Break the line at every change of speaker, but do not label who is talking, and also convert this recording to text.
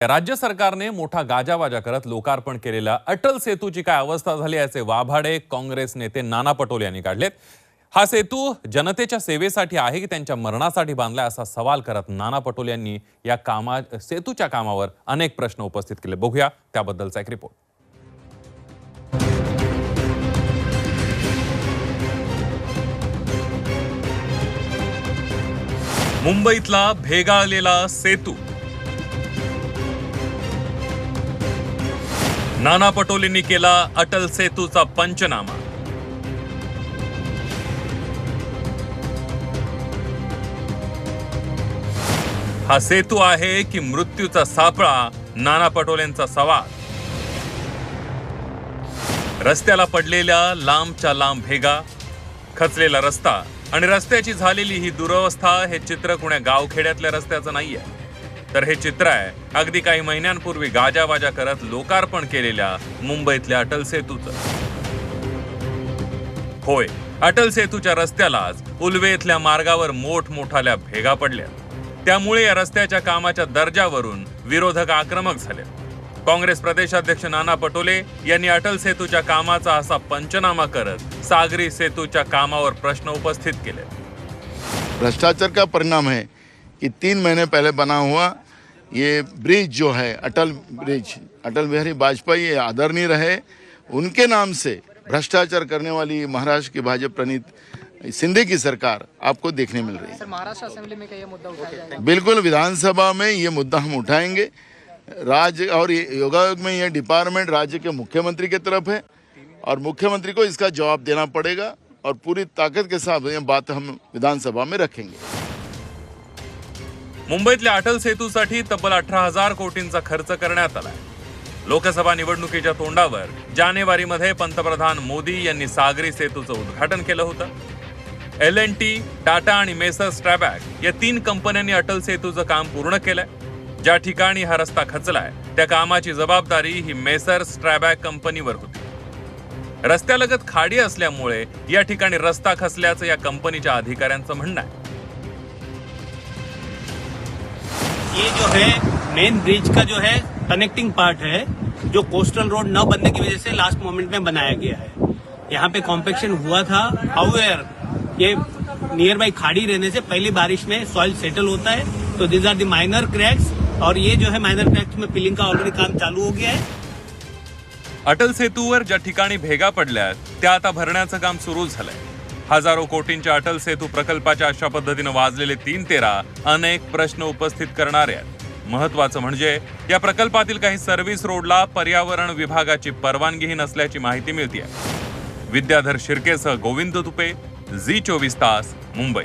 राज्य सरकारने मोठा गाजावाजा करत लोकार्पण केलेल्या अटल सेतूची काय अवस्था झाली याचे वाभाडे काँग्रेस नेते नाना पटोले यांनी काढलेत. हा सेतू जनतेच्या सेवेसाठी आहे की त्यांच्या मरणासाठी बांधला असा सवाल करत नाना पटोले यांनी या कामा सेतूच्या कामावर अनेक प्रश्न उपस्थित केले. बघूया त्याबद्दलचा एक रिपोर्ट मुंबईतला भेगाळलेला सेतू नाना पटोलेंनी केला अटल सेतूचा पंचनामा. हा सेतू आहे की मृत्यूचा सापळा नाना पटोलेंचा सवाल. रस्त्याला पडलेल्या लांबच्या लांब भेगा खचलेला रस्ता आणि रस्त्याची झालेली ही दुरवस्था हे चित्र कुण्या गावखेड्यातल्या रस्त्याचं नाहीये. तर हे चित्र आहे. अगदी काही महिन्यांपूर्वी गाजावाजा करत लोकार्पण केलेल्या मुंबईतल्या अटल सेतूचं. होय अटल सेतूच्या रस्त्यालाच उल्वे इथल्या मार्गावर मोठमोठाल्या भेगा पडल्या. त्यामुळे या रस्त्याच्या कामाच्या दर्जावरून विरोधक आक्रमक झाले. काँग्रेस प्रदेशाध्यक्ष नाना पटोले यांनी अटल सेतूच्या कामाचा असा पंचनामा करत सागरी सेतूच्या कामावर प्रश्न उपस्थित केले.
भ्रष्टाचार का परिणाम है? कि तीन महीने पहले बना हुआ ये ब्रिज जो है अटल ब्रिज अटल बिहारी वाजपेयी ये आदरणीय रहे उनके नाम से भ्रष्टाचार करने वाली महाराष्ट्र की भाजपा प्रणीत सिंधे की सरकार आपको देखने मिल रही है।
महाराष्ट्र असेंबली में क्या ये मुद्दा उठाया
बिल्कुल विधानसभा में ये मुद्दा हम उठाएँगे। राज्य और योगायोग में ये डिपार्टमेंट राज्य के मुख्यमंत्री की तरफ़ है और मुख्यमंत्री को इसका जवाब देना पड़ेगा और पूरी ताकत के साथ ये बात हम विधानसभा में रखेंगे।
मुंबईतल्या अटल सेतूसाठी तब्बल अठरा हजार कोटींचा खर्च करण्यात आलाय. लोकसभा निवडणुकीच्या तोंडावर जानेवारीमध्ये पंतप्रधान मोदी यांनी सागरी सेतूचं उद्घाटन केलं होतं. एल एन टी टाटा आणि मेसर स्ट्रॅबॅक या तीन कंपन्यांनी अटल सेतूचं काम पूर्ण केलंय. ज्या ठिकाणी हा रस्ता खचलाय त्या कामाची जबाबदारी ही मेसर स्ट्रॅबॅक कंपनीवर होती. रस्त्यालगत खाडी असल्यामुळे या ठिकाणी रस्ता खचल्याचं या कंपनीच्या अधिकाऱ्यांचं म्हणणं आहे.
ये जो है मेन ब्रिज का जो है कनेक्टिंग पार्ट है जो कोस्टल रोड न बनने की वजह से लास्ट मोमेंट में बनाया गया है। यहाँ पे कॉम्पेक्शन हुआ था। हाउएवर ये नियर बाई खाड़ी रहने से पहली बारिश में सॉइल सेटल होता है। तो this are the minor cracks और ये जो है माइनर क्रैक्स में फिलिंग का ऑलरेडी काम चालू हो गया है।
अटल सेतूवर ज्या ठिकाणी भेगा पडल्या त्या आता भरण्याचं काम सुरू झालंय. हजारो कोटींच्या अटल सेतू प्रकल्पाच्या अशा पद्धतीनं वाजलेले तीन तेरा अनेक प्रश्न उपस्थित करणारे आहेत. महत्वाचं म्हणजे या प्रकल्पातील काही सर्व्हिस रोडला पर्यावरण विभागाची परवानगीही नसल्याची माहिती मिळते विद्याधर शिर्केसह गोविंद तुपे झी चोवीस तास मुंबई.